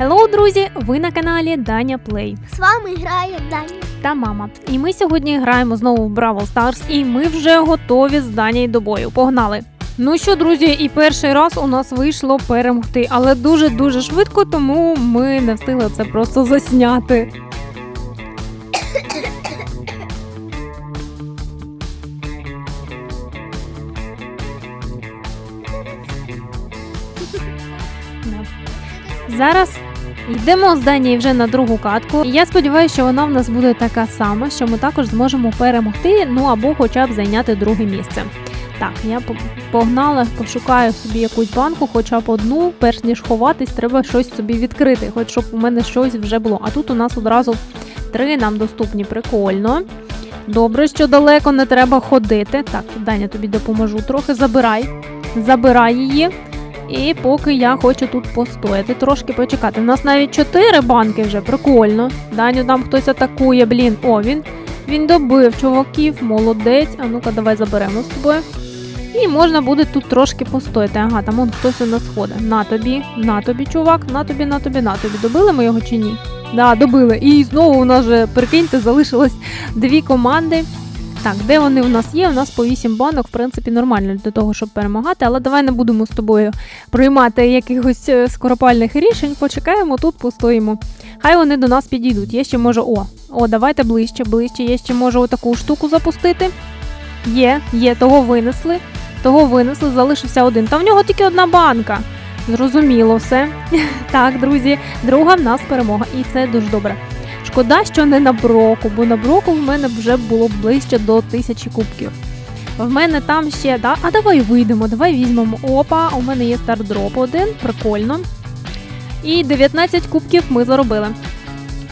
Hello, друзі! Ви на каналі Даня Плей. З вами грає Даня. та мама. І ми сьогодні граємо знову в Бравл Stars, і ми вже готові з Данією до бою. Погнали! Ну що, друзі, і перший раз у нас вийшло перемогти, але дуже дуже швидко, тому ми не встигли це просто засняти. Зараз йдемо з Данії вже на другу катку. І я сподіваюся, що вона в нас буде така сама, що ми також зможемо перемогти, ну або хоча б зайняти друге місце. Так, я погнала, пошукаю собі якусь банку, хоча б одну, перш ніж ховатись, треба щось собі відкрити, хоч щоб у мене щось вже було. А тут у нас одразу три нам доступні. Прикольно. Добре, що далеко не треба ходити. Так, Даня, тобі допоможу трохи. Забирай. Забирай її. І поки я хочу тут постояти, трошки почекати. У нас навіть чотири банки вже, прикольно. Даню там хтось атакує, блін. О, він, він добив чуваків, молодець. А ну-ка, давай заберемо з тобою. І можна буде тут трошки постояти. Ага, там он хтось у нас ходить. На тобі, на тобі, чувак, на тобі, на тобі, на тобі. Добили ми його чи ні? Да, добили. І знову у нас же, прикиньте, залишилось дві команди. Так, де вони у нас є? У нас по 8 банок, в принципі, нормально для того, щоб перемагати, але давай не будемо з тобою приймати якихось е, скоропальних рішень. Почекаємо тут, постоїмо. Хай вони до нас підійдуть. Я ще можу. О, о, давайте ближче, ближче. Я ще можу отаку штуку запустити. Є, є, того винесли. Того винесли, залишився один. Та в нього тільки одна банка. Зрозуміло все. Так, друзі, друга в нас перемога, і це дуже добре. Шкода, що не на броку, бо на броку в мене вже було ближче до тисячі кубків. В мене там ще, да? А давай вийдемо, давай візьмемо. Опа, у мене є стардроп один, прикольно. І 19 кубків ми заробили.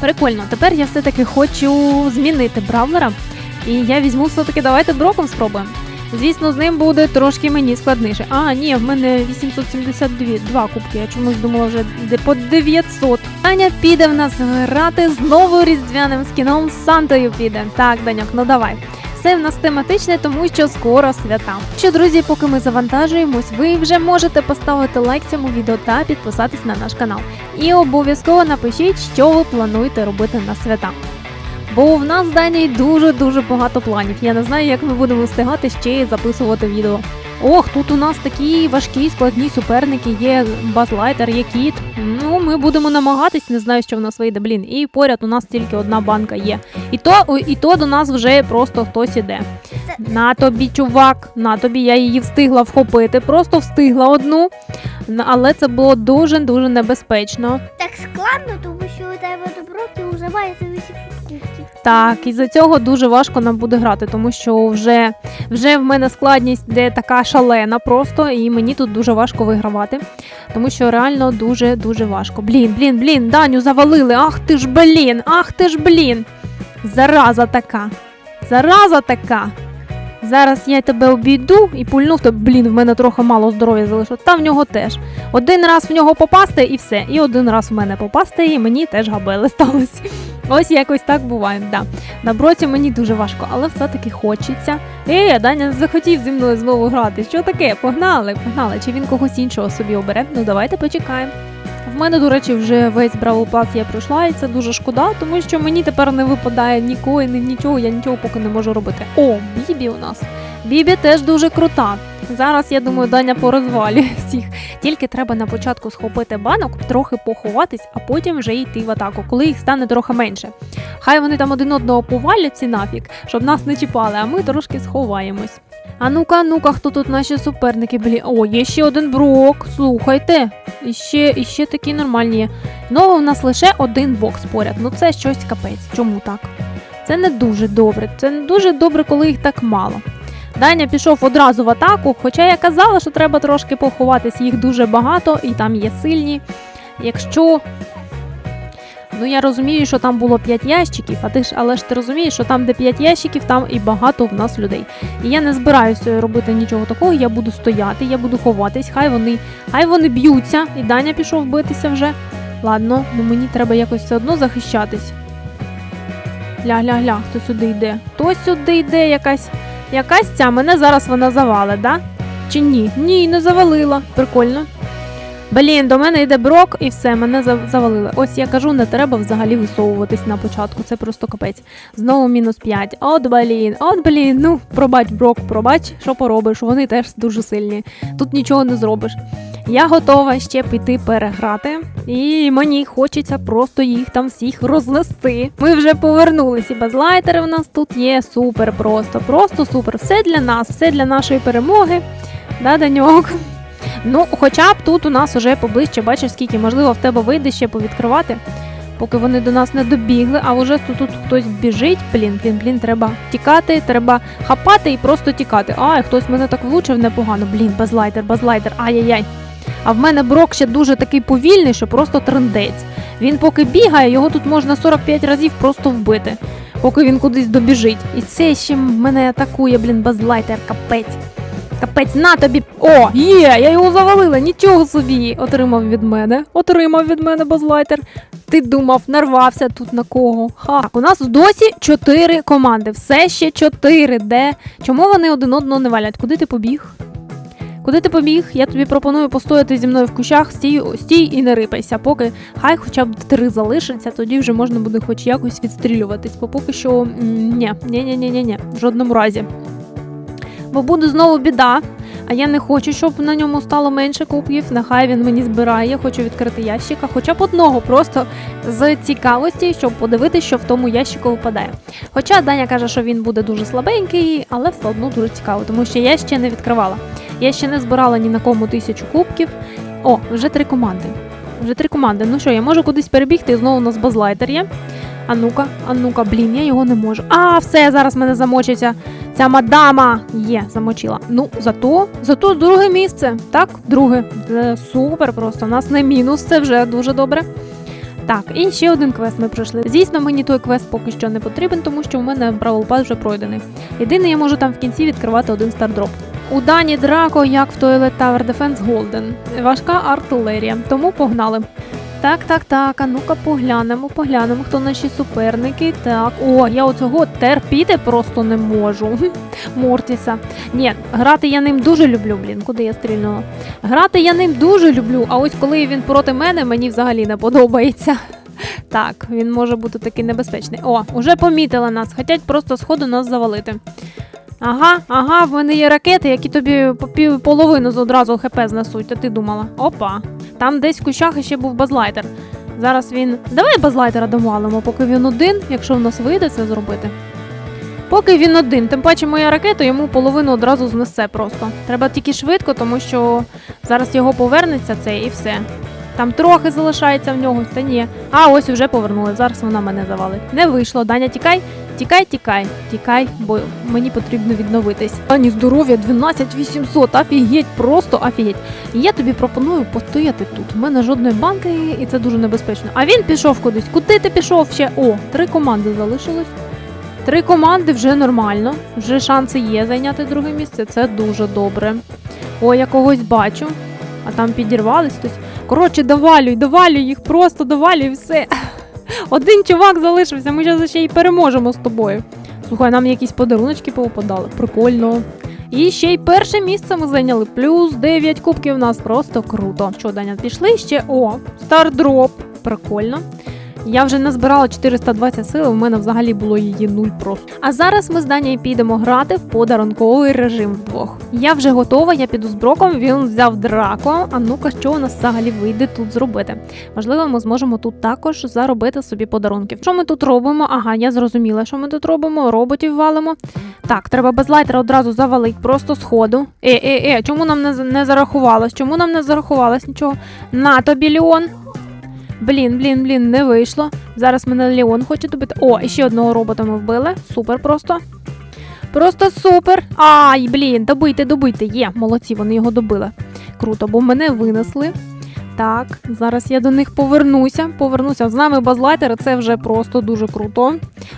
Прикольно. Тепер я все-таки хочу змінити бравлера. І я візьму все-таки, давайте броком спробуємо. Звісно, з ним буде трошки мені складніше. А, ні, в мене 872 два кубки. Я чомусь думала вже де по 900. Таня піде в нас грати знову різдвяним скіном Сантою піде. Так, Даньок, ну давай. Все в нас тематичне, тому що скоро свята. Що, друзі, поки ми завантажуємось, ви вже можете поставити лайк цьому відео та підписатись на наш канал. І обов'язково напишіть, що ви плануєте робити на свята. Бо в нас з дуже-дуже багато планів. Я не знаю, як ми будемо встигати ще й записувати відео. Ох, тут у нас такі важкі, складні суперники, є базлайтер, є кіт. Ну, ми будемо намагатись, не знаю, що в нас вийде, блін. І поряд у нас тільки одна банка є. І то, і то до нас вже просто хтось іде. На тобі, чувак, на тобі, я її встигла вхопити, просто встигла одну. Але це було дуже-дуже небезпечно. Так складно, тому що у тебе добро, ти вже маєш 800 кубків. Так, і за цього дуже важко нам буде грати, тому що вже, вже в мене складність де така шалена просто, і мені тут дуже важко вигравати. Тому що реально дуже-дуже важко. Блін, блін, блін, Даню завалили. Ах ти ж блін, ах ти ж блін. Зараза така. Зараза така. Зараз я тебе обійду і пульну тебе. Блін, в мене трохи мало здоров'я залишилось. Та в нього теж. Один раз в нього попасти і все. І один раз в мене попасти, і мені теж габели сталося. Ось якось так буває. Да. На броці мені дуже важко, але все-таки хочеться. Ей, Даня захотів зі мною знову грати. Що таке? Погнали, погнали. Чи він когось іншого собі обере? Ну давайте почекаємо. В мене, до речі, вже весь Бравл Пас я пройшла, і це дуже шкода, тому що мені тепер не випадає ні коїни, нічого, я нічого поки не можу робити. О, Бібі у нас. Бібі теж дуже крута. Зараз я думаю, Даня порозвалює всіх. Тільки треба на початку схопити банок, трохи поховатись, а потім вже йти в атаку, коли їх стане трохи менше. Хай вони там один одного повалять ці нафік, щоб нас не чіпали, а ми трошки сховаємось. А ну-ка, ну-ка, хто тут наші суперники? Блі... О, є ще один брок. Слухайте. І ще, такі нормальні є. Ну, у нас лише один бокс поряд. Ну це щось капець. Чому так? Це не дуже добре. Це не дуже добре, коли їх так мало. Даня пішов одразу в атаку, хоча я казала, що треба трошки поховатись, їх дуже багато і там є сильні. Якщо. Ну я розумію, що там було 5 ящиків, а ти ж, але ж ти розумієш, що там, де 5 ящиків, там і багато в нас людей. І я не збираюся робити нічого такого, я буду стояти, я буду ховатись, хай вони, хай вони б'ються, і Даня пішов битися вже. Ладно, ну мені треба якось все одно захищатись. Гля-гля-гля, хто сюди йде? Хто сюди йде? Якась якась ця мене зараз вона завалить, да? Чи ні? Ні, не завалила. Прикольно. Блін, до мене йде брок і все, мене завалили. Ось я кажу, не треба взагалі висовуватись на початку. Це просто капець. Знову мінус 5. От блін, от блін. Ну, пробач, брок, пробач, що поробиш. Вони теж дуже сильні. Тут нічого не зробиш. Я готова ще піти переграти, і мені хочеться просто їх там всіх рознести. Ми вже повернулись, і базлайтери в нас тут є супер просто, просто супер. Все для нас, все для нашої перемоги. Да, Даньок? Ну, хоча б тут у нас уже поближче, бачиш, скільки можливо в тебе вийде ще повідкривати, поки вони до нас не добігли, а вже тут, тут хтось біжить. Блін, блін, блін, треба тікати, треба хапати і просто тікати. Ай, хтось мене так влучив непогано. Блін, базлайтер, базлайтер, ай-яй-яй. А в мене брок ще дуже такий повільний, що просто трендець. Він поки бігає, його тут можна 45 разів просто вбити, поки він кудись добіжить. І це ще мене атакує, блін, базлайтер, капець. Капець, на тобі. О, є, я його завалила, нічого собі. Отримав від мене. Отримав від мене базлайтер. Ти думав, нарвався тут на кого? Ха. Так, у нас досі чотири команди. Все ще чотири. Де? Чому вони один одного не валять? Куди ти побіг? Куди ти побіг? Я тобі пропоную постояти зі мною в кущах, стій, стій і не рипайся. Поки хай хоча б три залишиться, тоді вже можна буде хоч якось відстрілюватись. Бо поки що ні, ні, ні, ні, ні, ні, в жодному разі. Бо буде знову біда. А я не хочу, щоб на ньому стало менше кубків. Нехай він мені збирає. Я хочу відкрити ящика, хоча б одного, просто з цікавості, щоб подивитися, що в тому ящику випадає. Хоча Даня каже, що він буде дуже слабенький, але все одно дуже цікаво, тому що я ще не відкривала. Я ще не збирала ні на кому тисячу кубків. О, вже три команди. Вже три команди. Ну що, я можу кудись перебігти і знову у нас базлайтер є. А ну-ка, а ну-ка, блін, я його не можу. А, все, зараз мене замочиться. Ця мадама є, замочила. Ну, зато, зато друге місце. Так, друге. Це супер просто. У нас не мінус, це вже дуже добре. Так, і ще один квест ми пройшли. Звісно, мені той квест поки що не потрібен, тому що у мене Бравл Пас вже пройдений. Єдине, я можу там в кінці відкривати один стардроп. У Дані Драко, як в Toilet Tower Defense Golden. Важка артилерія, тому погнали. Так, так, так. А ну-ка поглянемо, поглянемо, хто наші суперники. Так, о, я оцього терпіти просто не можу. Мортіса. Ні, грати я ним дуже люблю, блін. Куди я стрільнула? Грати я ним дуже люблю, а ось коли він проти мене, мені взагалі не подобається. Так, він може бути такий небезпечний. О, уже помітила нас, хотять просто сходу нас завалити. Ага, ага, в мене є ракети, які тобі пів половину одразу хп знесуть, а ти думала. Опа. Там десь в кущах ще був базлайтер. Зараз він. Давай базлайтера домалимо, поки він один, якщо в нас вийде це зробити. Поки він один, тим паче моя ракета йому половину одразу знесе просто. Треба тільки швидко, тому що зараз його повернеться це і все. Там трохи залишається в нього, та ні. А ось вже повернули. Зараз вона мене завалить. Не вийшло. Даня, тікай, тікай, тікай, тікай, бо мені потрібно відновитись. Ані здоров'я 12800, офігеть, просто офігеть. І я тобі пропоную постояти тут. У мене жодної банки, і це дуже небезпечно. А він пішов кудись. Куди ти пішов ще? О, три команди залишилось. Три команди вже нормально. Вже шанси є зайняти друге місце. Це дуже добре. О, я когось бачу. А там підірвались хтось. Коротше, довалюй, довалюй їх, просто довалюй все. Один чувак залишився, ми зараз ще й переможемо з тобою. Слухай, нам якісь подаруночки повипадали. Прикольно. І ще й перше місце ми зайняли. Плюс 9 кубків у нас просто круто. Що, Даня, пішли ще? О, стардроп. Прикольно. Я вже назбирала 420 сил, у мене взагалі було її нуль просто. А зараз ми з Данією підемо грати в подарунковий режим вдвох. Я вже готова, я піду з броком, він взяв драко. А ну-ка, що у нас взагалі вийде тут зробити? Можливо, ми зможемо тут також заробити собі подарунків. Що ми тут робимо? Ага, я зрозуміла, що ми тут робимо. Роботів валимо. Так, треба без лайтера одразу завалить, просто сходу. Е, е, е, чому нам не, не зарахувалось? Чому нам не зарахувалось нічого? На тобі, Леон. Блін, блін, блін, не вийшло. Зараз мене Леон хоче добити. О, і ще одного робота ми вбили. Супер просто. Просто супер. Ай, блін, добийте, добийте. Є, молодці, вони його добили. Круто, бо мене винесли. Так, зараз я до них повернуся. Повернуся. З нами базлайтер, це вже просто дуже круто.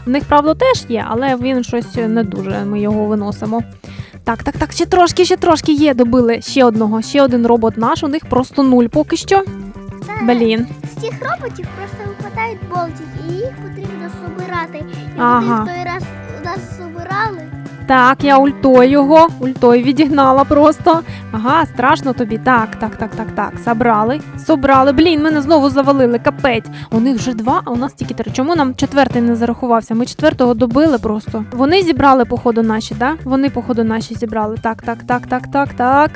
В них, правда, теж є, але він щось не дуже. Ми його виносимо. Так, так, так, ще трошки, ще трошки є. Добили ще одного, ще один робот наш. У них просто нуль поки що. Блін. Цих роботів просто випадають болтики, і їх потрібно собирати. І Ага. вони в той раз у нас собирали, Так, я ультою його, ультою відігнала просто. Ага, страшно тобі. Так, так, так, так, так. Собрали. Собрали. Блін, мене знову завалили. Капець. У них вже два, а у нас тільки три. Чому нам четвертий не зарахувався? Ми четвертого добили просто. Вони зібрали, походу, наші, да? Вони, походу, наші зібрали. Так, так, так, так, так, так.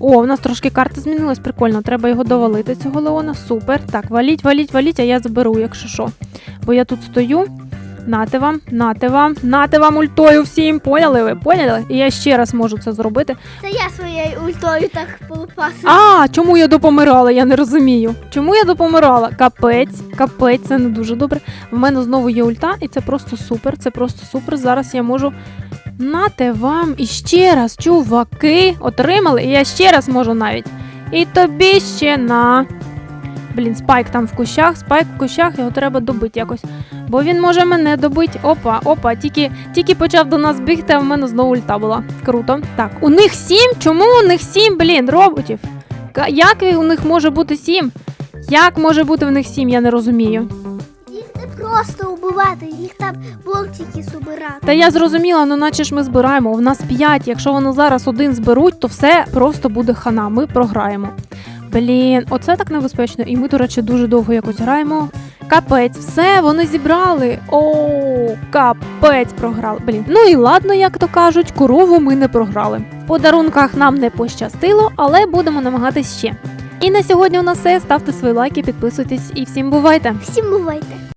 О, у нас трошки карта змінилась, прикольно. Треба його довалити, цього Леона. Супер. Так, валіть, валіть, валіть, а я заберу, якщо що. Бо я тут стою. Нате вам, нате вам, нате вам ультою всім. Поняли ви? Поняли? І я ще раз можу це зробити. Та я своєю ультою так полупасив. А, чому я допомирала? Я не розумію. Чому я допомирала? Капець, капець, це не дуже добре. В мене знову є ульта, і це просто супер. Це просто супер. Зараз я можу. Нате вам і ще раз, чуваки, отримали, і я ще раз можу навіть. І тобі ще на. Блін, спайк там в кущах, спайк в кущах, його треба добити якось. Бо він може мене добити. Опа, опа, тільки, тільки почав до нас бігти, а в мене знову ульта була. Круто. Так, у них сім? Чому у них сім, блін, роботів? Як у них може бути сім? Як може бути в них сім, я не розумію. Просто убивати, їх там болтики збирати. Та я зрозуміла, ну наче ж ми збираємо. У нас п'ять. Якщо вони зараз один зберуть, то все просто буде хана. Ми програємо. Блін, оце так небезпечно. І ми, до речі, дуже довго якось граємо. Капець, все, вони зібрали. О, капець програли. Блін. Ну і ладно, як то кажуть, корову ми не програли. В подарунках нам не пощастило, але будемо намагатись ще. І на сьогодні у нас все. Ставте свої лайки, підписуйтесь і всім бувайте! Всім бувайте.